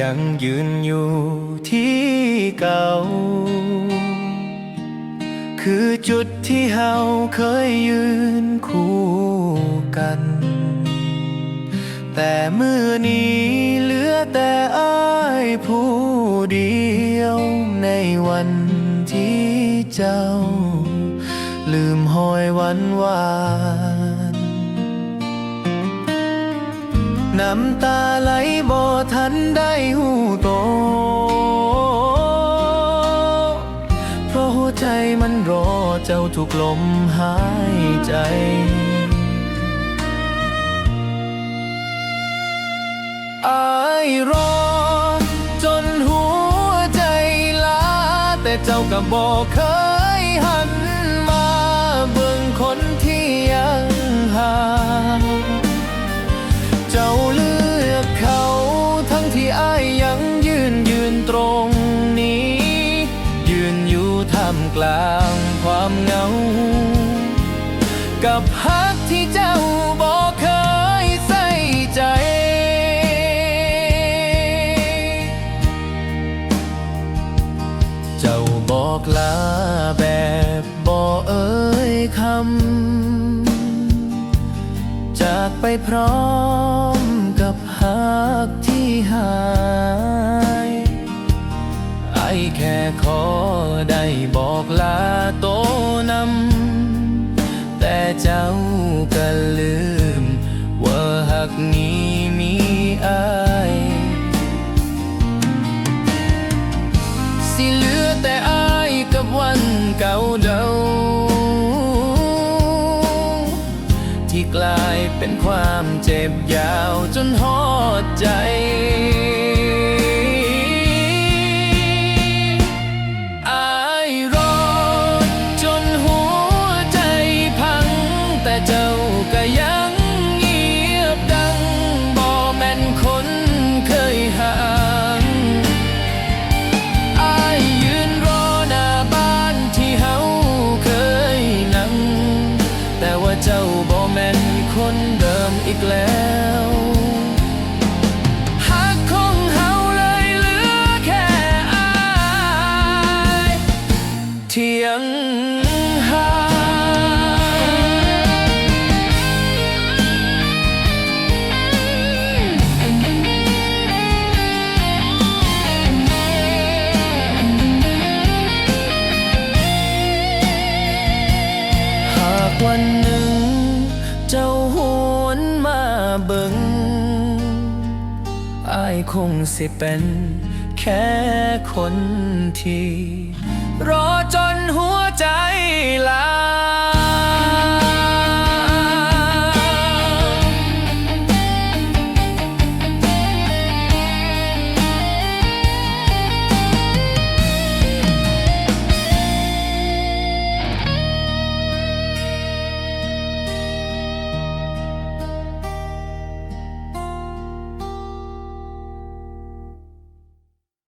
ยังยืนอยู่ที่เก่า คือจุดที่เฮาเคยยืนคู่กัน แต่มือนี้เหลือแต่อ้ายผู้เดียวในวันที่เจ้า ลืมหอยวันวานน้ำตาไหล ทันได้หูโต เพราะหัวใจมันรอเจ้าทุกลมหายใจอายรอจนหัวใจลาแต่เจ้าก็บอกเคยหัน ความเหงา กับฮักที่เจ้าบอกเคยใส่ใจ เจ้าบอกลาแบบบ่เอ่ยคำ จากไปพร้อมกับฮักที่หายไอแค่ขอได้บอกลาโต เก่าเดาที่กลายเป็นความเจ็บยาวจนหอดใจ บ่แม่นคนเดิมอีกแล้ว เบิงอายคงสิเป็น แค่คนที่ รอจนหัวใจลา